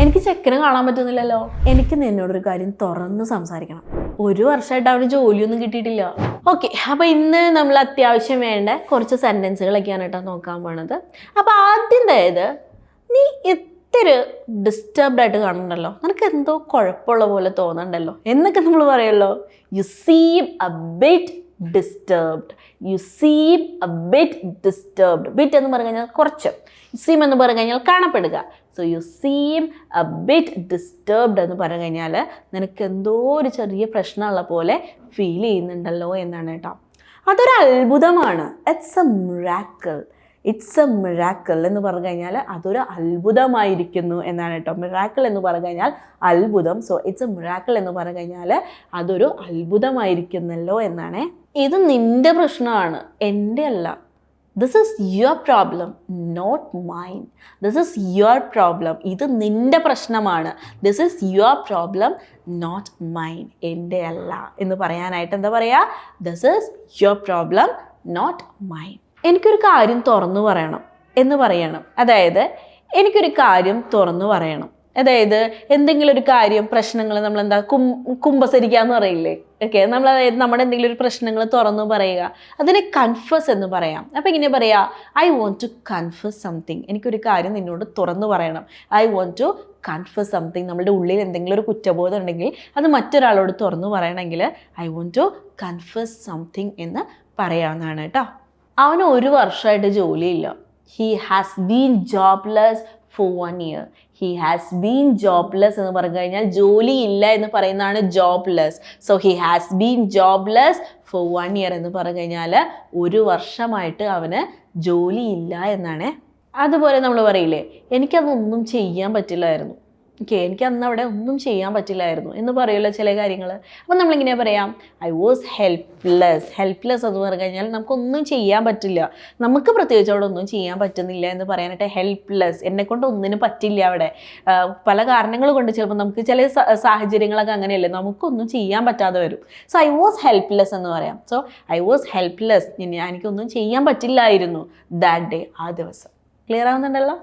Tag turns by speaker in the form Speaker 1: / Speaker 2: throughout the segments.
Speaker 1: എനിക്ക് ചെക്കനെ കാണാൻ പറ്റുന്നില്ലല്ലോ. എനിക്ക് നിന്നോടൊരു കാര്യം തുറന്ന് സംസാരിക്കണം. ഒരു വർഷമായിട്ട് അവന് ജോലിയൊന്നും കിട്ടിയിട്ടില്ല. ഓക്കെ അപ്പോൾ ഇന്ന് നമ്മൾ അത്യാവശ്യം വേണ്ട കുറച്ച് സെന്റൻസുകളൊക്കെയാണ് കേട്ടോ നോക്കാൻ പോണത്. അപ്പോൾ അതായത് നീ ഇത്തിരി ഡിസ്റ്റർബ്ഡ് ആയിട്ട് കാണണ്ടല്ലോ നിനക്ക് എന്തോ കുഴപ്പമുള്ള പോലെ തോന്നണ്ടല്ലോ എന്നൊക്കെ നമ്മൾ പറയല്ലോ you seem a bit disturbed you seem a bit disturbed bit എന്ന് പറഞ്ഞു കഴിഞ്ഞാൽ കുറച്ച്. സീം എന്ന് പറഞ്ഞു കഴിഞ്ഞാൽ കാണപ്പെടുക. So you seem a bit disturbed എന്ന് പറഞ്ഞു കഴിഞ്ഞാൽ നിനക്ക് എന്തോ ഒരു ചെറിയ പ്രശ്നമുള്ള പോലെ ഫീൽ ചെയ്യുന്നുണ്ടല്ലോ എന്നാണ് കേട്ടോ. അതൊരു അത്ഭുതമാണ്. It's a miracle it's a miracle എന്ന് പറഞ്ഞു കഴിഞ്ഞാൽ അതൊരു അത്ഭുതമായിരിക്കുന്നു എന്നാണ് കേട്ടോ. മിറാക്കിൾ എന്ന് പറഞ്ഞു കഴിഞ്ഞാൽ അത്ഭുതം. സോ ഇറ്റ്സ് എ മിറാക്കിൾ എന്ന് പറഞ്ഞു കഴിഞ്ഞാൽ അതൊരു അത്ഭുതമായിരിക്കുന്നല്ലോ എന്നാണ്. ഇത് നിന്റെ പ്രശ്നമാണ്. എന്റെ അല്ല. This is your problem not mine this is your problem ഇത് നിന്റെ പ്രശ്നമാണ്. This is your problem not mine എന്റെ അല്ല. എന്ന് പറയാനായിട്ട് എന്താ പറയുക this is your problem not mine എനിക്കൊരു കാര്യം തുറന്നു പറയണം എന്ന് പറയണം. അതായത് എനിക്കൊരു കാര്യം തുറന്നു പറയണം. അതായത് എന്തെങ്കിലും ഒരു കാര്യം പ്രശ്നങ്ങൾ നമ്മൾ എന്താ കും കുമ്പസരിക്കാന്ന് പറയില്ലേ? ഓക്കെ നമ്മൾ അതായത് നമ്മുടെ എന്തെങ്കിലും ഒരു പ്രശ്നങ്ങൾ തുറന്നു പറയുക. അതിനെ കൺഫസ് എന്ന് പറയാം. അപ്പം ഇങ്ങനെ പറയാ I want to confess something എനിക്കൊരു കാര്യം നിന്നോട് തുറന്നു പറയണം. I want to confess something നമ്മുടെ ഉള്ളിൽ എന്തെങ്കിലും ഒരു കുറ്റബോധം ഉണ്ടെങ്കിൽ അത് മറ്റൊരാളോട് തുറന്നു പറയണമെങ്കിൽ I want to confess something എന്ന് പറയാവുന്നതാണ് കേട്ടോ. അവന് ഒരു വർഷമായിട്ട് ജോലിയില്ല. He has been jobless for one year he has been jobless എന്ന് പറഞ്ഞു കഴിഞ്ഞാൽ ജോലി ഇല്ല എന്ന് പറയുന്നതാണ് jobless so he has been jobless for one year എന്ന് പറഞ്ഞു കഴിഞ്ഞാൽ ഒരു വർഷമായിട്ട് അവന് ഇല്ല എന്നാണ്. അതുപോലെ നമ്മൾ പറയില്ലേ എനിക്കതൊന്നും ചെയ്യാൻ പറ്റില്ലായിരുന്നു. ഓക്കെ എനിക്ക് അന്ന് അവിടെ ഒന്നും ചെയ്യാൻ പറ്റില്ലായിരുന്നു എന്ന് പറയുമല്ലോ ചില കാര്യങ്ങൾ. അപ്പം നമ്മളിങ്ങനെ പറയാം ഐ വാസ് ഹെൽപ്ലെസ് ഹെൽപ്ലെസ് എന്ന് പറഞ്ഞു കഴിഞ്ഞാൽ നമുക്കൊന്നും ചെയ്യാൻ പറ്റില്ല. നമുക്ക് പ്രത്യേകിച്ച് അവിടെ ഒന്നും ചെയ്യാൻ പറ്റുന്നില്ല എന്ന് പറയാനായിട്ട് ഹെൽപ്ലെസ് എന്നെ കൊണ്ട് ഒന്നിനും പറ്റില്ല അവിടെ. പല കാരണങ്ങൾ കൊണ്ട് ചിലപ്പോൾ നമുക്ക് ചില സാഹചര്യങ്ങളൊക്കെ അങ്ങനെയല്ലേ നമുക്കൊന്നും ചെയ്യാൻ പറ്റാതെ വരും. സോ ഐ വാസ് ഹെൽപ്ലെസ് എന്ന് പറയാം. സോ ഐ വാസ് ഹെൽപ്ലെസ് എനിക്കൊന്നും ചെയ്യാൻ പറ്റില്ലായിരുന്നു ദാറ്റ് ഡേ ആ ദിവസം. ക്ലിയർ ആവുന്നുണ്ടല്ലോ?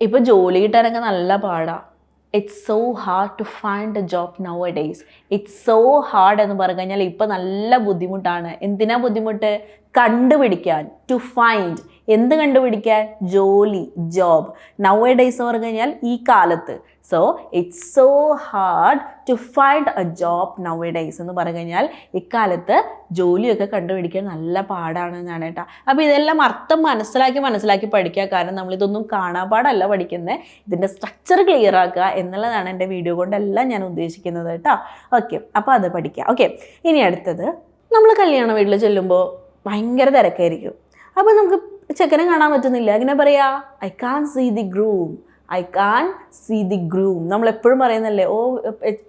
Speaker 1: ഇപ്പോൾ ജോലി കിട്ടാനൊക്കെ നല്ല പാടാണ് it's so hard to find a job nowadays it's so hard എന്ന് പറഞ്ഞു കഴിഞ്ഞാൽ ഇപ്പം നല്ല ബുദ്ധിമുട്ടാണ്. എന്തിനാ ബുദ്ധിമുട്ട്? കണ്ടുപിടിക്കാൻ. ടു ഫൈൻഡ് എന്ത് കണ്ടുപിടിക്കാൻ? ജോലി ജോബ് നൗ എ ഡേയ്സ് എന്ന് പറഞ്ഞു കഴിഞ്ഞാൽ ഈ കാലത്ത്. So it's so hard to find a job nowadays എന്ന് പറഞ്ഞു കഴിഞ്ഞാൽ ഇക്കാലത്ത് ജോലിയൊക്കെ കണ്ടുപിടിക്കാൻ നല്ല പാടാണ് എന്നാണ് കേട്ടോ. അപ്പോൾ ഇതെല്ലാം അർത്ഥം മനസ്സിലാക്കി മനസ്സിലാക്കി പഠിക്കുക. കാരണം നമ്മളിതൊന്നും കാണാപാടല്ല പഠിക്കുന്നത് ഇതിന്റെ സ്ട്രക്ചർ ക്ലിയർ ആക്കുക എന്നുള്ളതാണ് എന്റെ വീഡിയോ കൊണ്ടെല്ലാം ഞാൻ ഉദ്ദേശിക്കുന്നത് കേട്ടോ. ഓക്കെ അപ്പോൾ അത് പഠിക്കുക ഓക്കെ ഇനി അടുത്തത്. നമ്മൾ കല്യാണ വീട്ടിൽ ചെല്ലുമ്പോൾ ഭയങ്കര തിരക്കായിരിക്കും. അപ്പോൾ നമുക്ക് ചെക്കനെ കാണാൻ പറ്റുന്നില്ല. എങ്ങനെ പറയാ? I can't see the groom I can't see the groom നമ്മൾ എപ്പോഴും പറയുന്നല്ലേ ഓ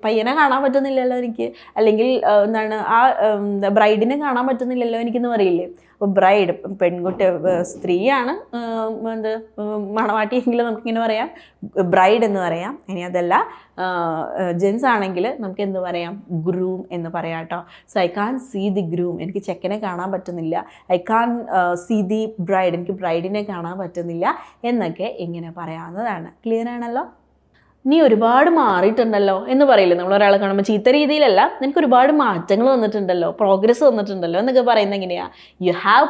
Speaker 1: പയ്യനെ കാണാൻ പറ്റുന്നില്ലല്ലോ എനിക്ക്. അല്ലെങ്കിൽ എന്താണ് ആ ബ്രൈഡിനെ കാണാൻ പറ്റുന്നില്ലല്ലോ എനിക്കെന്ന് പറയില്ലേ. അപ്പോൾ ബ്രൈഡ് പെൺകുട്ടി സ്ത്രീയാണ് എന്ത് മണവാട്ടിയെങ്കിലും നമുക്കിങ്ങനെ പറയാം. ബ്രൈഡ് എന്ന് പറയാം. ഇനി അതല്ല ജെൻസ് ആണെങ്കിൽ നമുക്ക് എന്ത് പറയാം? ഗ്രൂം എന്ന് പറയാം കേട്ടോ. So I can't see the groom എനിക്ക് ചെക്കനെ കാണാൻ പറ്റുന്നില്ല. I can't see the bride എനിക്ക് ബ്രൈഡിനെ കാണാൻ പറ്റുന്നില്ല എന്നൊക്കെ ഇങ്ങനെ പറയാവുന്നതാണ്. ക്ലിയർ ആണല്ലോ? നീ ഒരുപാട് മാറിയിട്ടുണ്ടല്ലോ എന്ന് പറയില്ലേ? നമ്മൾ ഒരാളെ കാണുമ്പോൾ ചീത്ത രീതിയിലല്ല നിനക്ക് ഒരുപാട് മാറ്റങ്ങൾ വന്നിട്ടുണ്ടല്ലോ പ്രോഗ്രസ് വന്നിട്ടുണ്ടല്ലോ എന്നൊക്കെ പറയുന്നത് എങ്ങനെയാ? You have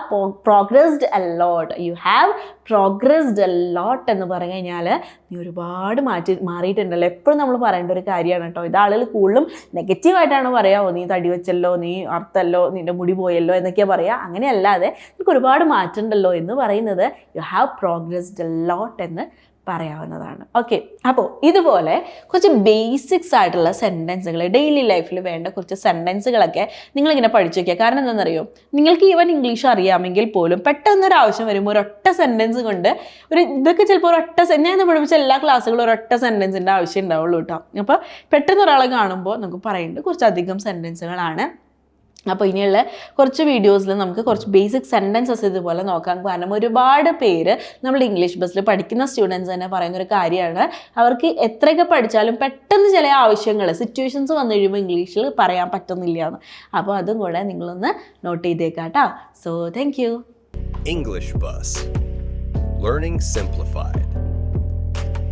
Speaker 1: progressed a lot you have progressed a lot എന്ന് പറഞ്ഞു കഴിഞ്ഞാൽ നീ ഒരുപാട് മാറ്റി മാറിയിട്ടുണ്ടല്ലോ. എപ്പോഴും നമ്മൾ പറയേണ്ട ഒരു കാര്യമാണ് കേട്ടോ. ഇത് ആളുകൾ കൂടുതലും നെഗറ്റീവായിട്ടാണ് പറയാമോ നീ തടി വെച്ചല്ലോ നീ അർത്ഥല്ലോ നിന്റെ മുടി പോയല്ലോ എന്നൊക്കെയാണ് പറയുക അങ്ങനെയല്ലാതെ നിനക്ക് ഒരുപാട് മാറ്റമുണ്ടല്ലോ എന്ന് പറയുന്നത് you have progressed a lot എന്ന് പറയാവുന്നതാണ്. ഓക്കെ അപ്പോൾ ഇതുപോലെ കുറച്ച് ബേസിക്സ് ആയിട്ടുള്ള സെന്റൻസുകൾ ഡെയിലി ലൈഫിൽ വേണ്ട കുറച്ച് സെന്റൻസുകളൊക്കെ നിങ്ങളിങ്ങനെ പഠിച്ചു വയ്ക്കുക കാരണം എന്താണെന്നറിയോ? നിങ്ങൾക്ക് ഈവൻ ഇംഗ്ലീഷ് അറിയാമെങ്കിൽ പോലും പെട്ടെന്നൊരു ആവശ്യം വരുമ്പോൾ ഒരൊറ്റ സെന്റൻസ് കൊണ്ട് ഒരു ഇതൊക്കെ ചിലപ്പോൾ ഒരൊറ്റ ഞാൻ പഠിപ്പിച്ച എല്ലാ ക്ലാസ്സുകളും ഒരൊറ്റ സെന്റൻസിന്റെ ആവശ്യം ഉണ്ടാവുള്ളൂ കേട്ടോ അപ്പോൾ പെട്ടെന്ന് ഒരാളെ കാണുമ്പോൾ നമുക്ക് പറയേണ്ടത് കുറച്ചധികം സെന്റൻസുകളാണ് അപ്പോൾ ഇനിയുള്ള കുറച്ച് വീഡിയോസിൽ നമുക്ക് കുറച്ച് ബേസിക് സെന്റൻസസ് ഇതുപോലെ നോക്കാം. കാരണം ഒരുപാട് പേര് നമ്മൾ ഇംഗ്ലീഷ് ബസ്സിൽ പഠിക്കുന്ന സ്റ്റുഡൻസ് തന്നെ പറയുന്ന ഒരു കാര്യമാണ്. അവർക്ക് എത്രയൊക്കെ പഠിച്ചാലും പെട്ടെന്ന് ചില ആവശ്യങ്ങൾ സിറ്റുവേഷൻസ് വന്നു കഴിയുമ്പോൾ ഇംഗ്ലീഷിൽ പറയാൻ പറ്റുന്നില്ല എന്ന്. അപ്പോൾ അതും കൂടെ നിങ്ങളൊന്ന് note ചെയ്തേക്കാട്ടോ so thank you
Speaker 2: English bus learning Simplified.